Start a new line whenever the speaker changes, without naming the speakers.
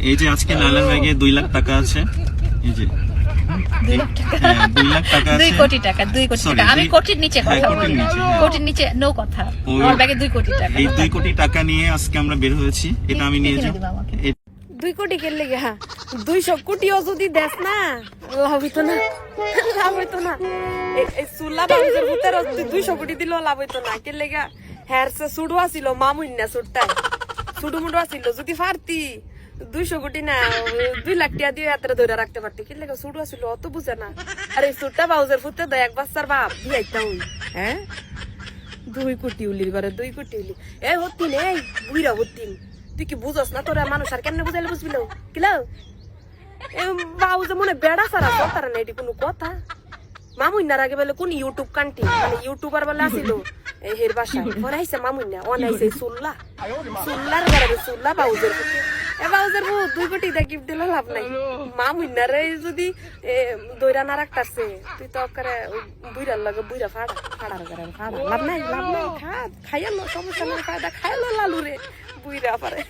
এই যে আজকে লালার ব্যাগে দুই লাখ টাকা আছে। এই যে।
দুই লাখ টাকা।
হ্যাঁ,
কোটি টাকা দুই কোটি
Sorry,
টাকা। আমি
দুই-
কোটির নিচে
হ্যাঁ,
কথা
কোটির
বলি
নিচে।
কোটির নিচে নো কথা।
ওই-
আমার ব্যাগে দুই কোটি টাকা।
এই দুই কোটি টাকা নিয়ে আজকে আমরা বের হয়েছি। এটা আমি নিয়ে
কিনে
যাব
দিবো আমাকে।
এ-
দুই কোটি কে লেগে দুইশো কোটিও যদি দেশ না লাভ হইতো না। লাভ হইতো না। সুলা ভূতের দুইশো কোটি দিলেও লাভ হইতো না। হ্যার সে সুডু আসিল মামুন না সুডটা সুডু মুডু আসিল যদি পারতি। দুইশো কোটি না, দুই লাখ টাকা দিয়ে হাতে ধরে রাখতে পারতি। কি লেগে সুডু আসিল, অত বুঝে না। আরে সুডটা বাবুদের ভূতে দেয়, এক বাচ্চার বাপ বিয়াইতা হই হ্যাঁ? দুই কোটি উলির ঘরে, দুই কোটি উলি। এ হতিন, এই বুইরা হতিন, তুই কি বুঝস না তোরা মানুষ আর কেমনে বুঝাইলে বুঝবি না এ যে মনে বেড়া সারা কথা না এটি কোনো কথা। মামুন্নার আগে বলে কোন ইউটিউব কান্টি মানে ইউটিউবার বলে আসিল হের বাসা ওরা আইসে ওন আইসে সুল্লা। সুল্লার ঘরে সুল্লা বাউজের পুতে এ বাউজের দুই কোটি দা দিলে লাভ নাই। মামুন্নার যদি, এ দইরা না রাখতাছে, তুই তো করে বুইরা ফাড়া ফাড়ার করে লাভ নাই লাভ নাই, খা, খাইয়া লো, সমস্যা নাই খাইয়া লালু রে বুইরা পারে